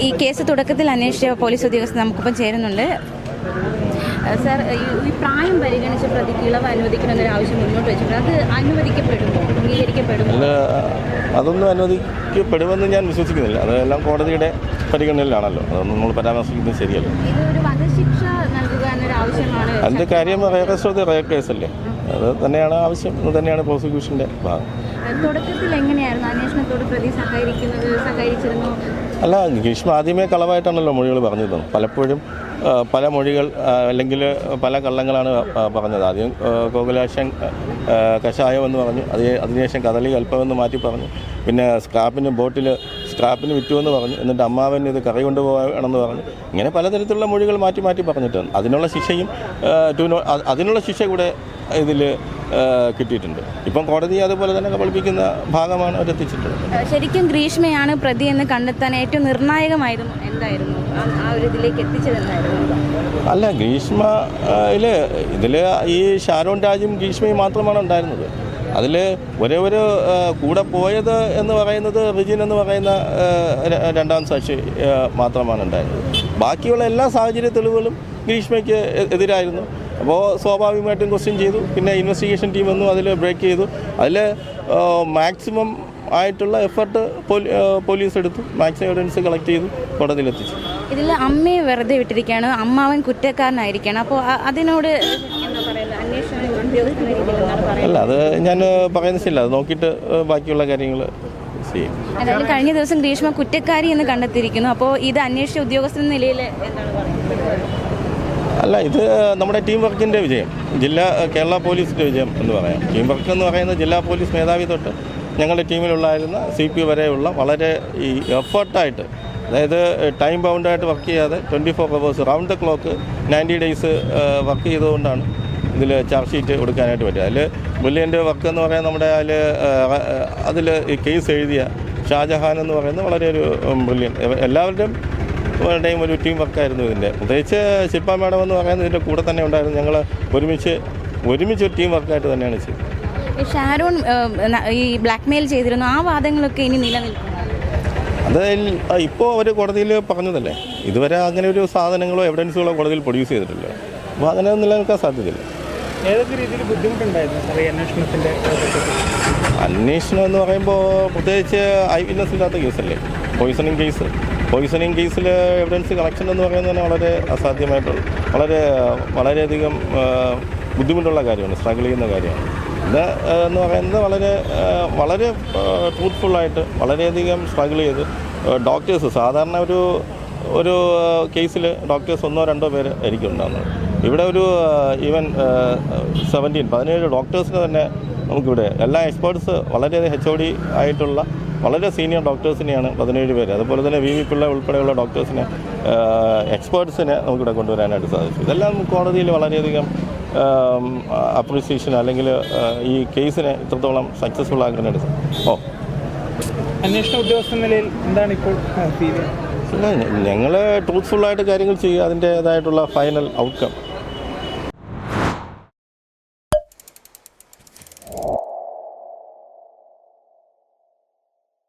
ഈ കേസ് തുടക്കത്തിൽ അന്വേഷിച്ച പോലീസ് ഉദ്യോഗസ്ഥർ നമുക്കിപ്പം ചേരുന്നുണ്ട്. സർ ഈ- പ്രായം പരിഗണിച്ച് പ്രതിക്ക് ഇളവ് അനുവദിക്കണമെന്നൊരു ആവശ്യം മുന്നോട്ട് വെച്ചിട്ടുണ്ട്. അത് അനുവദിക്കപ്പെടുമോ? അംഗീകരിക്കപ്പെടുമോ? അതൊന്നും അനുവദിക്കപ്പെടുമെന്ന് ഞാൻ വിശ്വസിക്കുന്നില്ല. അതെല്ലാം കോടതിയുടെ പരിഗണനയിലാണല്ലോ. അതൊന്നും നമ്മൾ പരാമർശിക്കുന്നത് ശരിയല്ല. ഇത് ഒരു വധശിക്ഷ നൽകുക എന്നൊരു ആവശ്യമാണ്. അതിന്റെ കാര്യം കേസ് അത് തന്നെയാണ് ആവശ്യം. അത് തന്നെയാണ് പ്രോസിക്യൂഷന്റെ ഭാഗം. തുടക്കത്തിൽ എങ്ങനെയായിരുന്നു? അന്വേഷണത്തോട് പ്രതി സഹകരിക്കുന്നത് സഹകരിച്ചിരുന്നു? അല്ല ഗ്രീഷ്മ ആദ്യമേ കളവായിട്ടാണല്ലോ മൊഴികൾ പറഞ്ഞത്. പലപ്പോഴും പല മൊഴികൾ അല്ലെങ്കിൽ പല കള്ളങ്ങളാണ് പറഞ്ഞത്. ആദ്യം ആ, കോകുലാശൻ ആ, കഷായം എന്ന് പറഞ്ഞു. അത് അതിനുശേഷം കദളി കൽപ്പമെന്ന് മാറ്റി പറഞ്ഞു. പിന്നെ സ്ക്രാപ്പിന് ബോട്ടിൽ സ്ക്രാപ്പിന് വിറ്റുമെന്ന് പറഞ്ഞു. എന്നിട്ട് അമ്മാവൻ ഇത് കറി കൊണ്ടുപോകണമെന്ന് പറഞ്ഞു. ഇങ്ങനെ പലതരത്തിലുള്ള മൊഴികൾ മാറ്റി മാറ്റി പറഞ്ഞിട്ടുണ്ട്. അതിനുള്ള ശിക്ഷയും അതിനുള്ള ശിക്ഷ കൂടെ ഇതിൽ കിട്ടിയിട്ടുണ്ട്. ഇപ്പം കോടതി അതുപോലെ തന്നെ കബളിപ്പിക്കുന്ന ഭാഗമാണ് അവരെത്തിച്ചിട്ടുള്ളത്. ശരിക്കും ഗ്രീഷ്മയാണ് പ്രതി എന്ന് കണ്ടെത്താൻ ഏറ്റവും നിർണായകമായിരുന്നു എന്തായിരുന്നു? ആ- ഒരു ഇതിലേക്ക് എത്തിച്ചതെന്നായിരുന്നു അല്ല ഗ്രീഷ്മയിൽ ഇതിൽ ഈ ഷാരോൺ രാജും ഗ്രീഷ്മയും മാത്രമാണ് ഉണ്ടായിരുന്നത്. അതിൽ ഒരേ ഒരു കൂടെ പോയത് എന്ന് പറയുന്നത് റിജിൻ എന്ന് പറയുന്ന രണ്ടാം സാക്ഷി മാത്രമാണ് ഉണ്ടായിരുന്നത്. ബാക്കിയുള്ള എല്ലാ സാഹചര്യ തെളിവുകളും ഗ്രീഷ്മയ്ക്ക് എതിരായിരുന്നു. അപ്പോൾ സ്വാഭാവികമായിട്ടും ക്വസ്റ്റ്യൻ ചെയ്തു. പിന്നെ ഇൻവെസ്റ്റിഗേഷൻ ടീം വന്നു അതിൽ ബ്രേക്ക് ചെയ്തു. അതിൽ മാക്സിമം ആയിട്ടുള്ള എഫർട്ട് പോലീസ് എടുത്തു. മാക്സിമം എവിഡൻസ് കളക്ട് ചെയ്തു. കോടതിയിലെത്തിച്ചു. ഇതിൽ അമ്മയെ വെറുതെ വിട്ടിരിക്കുകയാണ്. അമ്മാവൻ കുറ്റക്കാരനായിരിക്കണം അപ്പോൾ അതിനോട് അല്ല അത് ഞാൻ പറയുന്നില്ല അത് നോക്കിയിട്ട് ബാക്കിയുള്ള കാര്യങ്ങൾ ചെയ്യും. അതായത് കഴിഞ്ഞ ദിവസം ഗ്രീഷ്മ കുറ്റക്കാരി എന്ന് കണ്ടെത്തിയിരിക്കുന്നു. അപ്പോൾ ഇത് അന്വേഷിച്ച ഉദ്യോഗസ്ഥൻ എന്ന നിലയിൽ എന്താണ് പറയുന്നത്? അല്ല ഇത് നമ്മുടെ ടീം വർക്കിന്റെ വിജയം. ജില്ലാ കേരള പോലീസിന്റെ വിജയം എന്ന് പറയാം. ടീം വർക്ക് എന്ന് പറയുന്നത് ജില്ലാ പോലീസ് മേധാവി തൊട്ട് ഞങ്ങളുടെ ടീമിലുള്ളായിരുന്ന സി പി വരെയുള്ള വളരെ ഈ എഫേർട്ടായിട്ട് അതായത് ടൈം ബൗണ്ടായിട്ട് വർക്ക് ചെയ്യാതെ twenty four hours round the clock ninety days work ചെയ്തുകൊണ്ടാണ് ഇതിൽ ചാർജ് ഷീറ്റ് കൊടുക്കാനായിട്ട് പറ്റുക അതിൽ ബുല്ലിയന്റെ വർക്ക് എന്ന് പറയുന്നത് നമ്മുടെ അതിൽ അതിൽ കേസ് എഴുതിയ ഷാജഹാൻ എന്ന് പറയുന്നത് വളരെ ഒരു ബ്രില്യൻ എല്ലാവരുടെയും ടൈം ഒരു ടീം വർക്കായിരുന്നു ഇതിന്റെ. പ്രത്യേകിച്ച് ശില്പ മാഡം എന്ന് പറയുന്നത് ഇതിന്റെ കൂടെ തന്നെ ഉണ്ടായിരുന്നു. ഞങ്ങൾ ഒരുമിച്ച് ഒരുമിച്ച് ഒരു ടീം വർക്കായിട്ട് തന്നെയാണ് ചെയ്തത്. ഈ ഷാരോൺ ഈ ബ്ലാക്ക് മെയിൽ ചെയ്തിരുന്നു ആ വാദങ്ങളൊക്കെ ഇനി നിലനിൽക്കുന്നു അത് ഇപ്പോൾ അവർ കോടതിയിൽ പറഞ്ഞതല്ലേ? ഇതുവരെ അങ്ങനെ ഒരു സാധനങ്ങളോ എവിഡൻസുകളോ കോടതിയിൽ പ്രൊഡ്യൂസ് ചെയ്തിട്ടില്ല. അപ്പോൾ അങ്ങനെ നിലനിൽക്കാൻ സാധ്യതയില്ല. ഏതൊക്കെ രീതിയിൽ ബുദ്ധിമുട്ടുണ്ടായിരുന്നു സാർ ഈ അന്വേഷണത്തിന്റെ അന്വേഷണം എന്ന് പറയുമ്പോൾ പ്രത്യേകിച്ച് ഐ വിറ്റ്നസ് ഇല്ലാത്ത കേസല്ലേ? പോയിസണിങ് കേസ് പോയിസണിങ് കേസിൽ എവിഡൻസ് കളക്ഷൻ എന്ന് പറയുന്നത് തന്നെ വളരെ അസാധ്യമായിട്ടുള്ള വളരെ വളരെയധികം ബുദ്ധിമുട്ടുള്ള കാര്യമാണ് സ്ട്രഗിൾ ചെയ്യുന്ന കാര്യമാണ്. ഇത് എന്ന് പറയുന്നത് വളരെ വളരെ ട്രൂത്ത്ഫുള്ളായിട്ട് വളരെയധികം സ്ട്രഗിൾ ചെയ്ത് ഡോക്ടേഴ്സ് സാധാരണ ഒരു ഒരു കേസിൽ ഡോക്ടേഴ്സ് ഒന്നോ രണ്ടോ പേര് ആയിരിക്കും ഉണ്ടാകുന്നത് ഇവിടെ ഒരു ഈവൻ സെവന്റീൻ പതിനേഴ് ഡോക്ടേഴ്സിന് തന്നെ നമുക്കിവിടെ എല്ലാ എക്സ്പേർട്സ് വളരെയധികം എച്ച് ഒ ഡി ആയിട്ടുള്ള വളരെ സീനിയർ ഡോക്ടേഴ്സിനെയാണ് പതിനേഴ് പേര്. അതുപോലെ തന്നെ വി വി പിള്ള ഉൾപ്പെടെയുള്ള ഡോക്ടേഴ്സിനെ എക്സ്പേർട്സിനെ നമുക്കിവിടെ കൊണ്ടുവരാനായിട്ട് സാധിച്ചു. ഇതെല്ലാം കോടതിയിൽ വളരെയധികം അപ്രീസിയേഷൻ അല്ലെങ്കിൽ ഈ കേസിനെ ഇത്രത്തോളം സക്സസ്ഫുൾ ആക്കാനായിട്ട് ഓ. അന്വേഷണ ഉദ്യോഗസ്ഥ നിലയിൽ എന്താണ് ഇപ്പോൾ ഞങ്ങൾ ട്രൂത്ത്ഫുള്ളായിട്ട് കാര്യങ്ങൾ ചെയ്യുക അതിന്റേതായിട്ടുള്ള ഫൈനൽ ഔട്ട്കം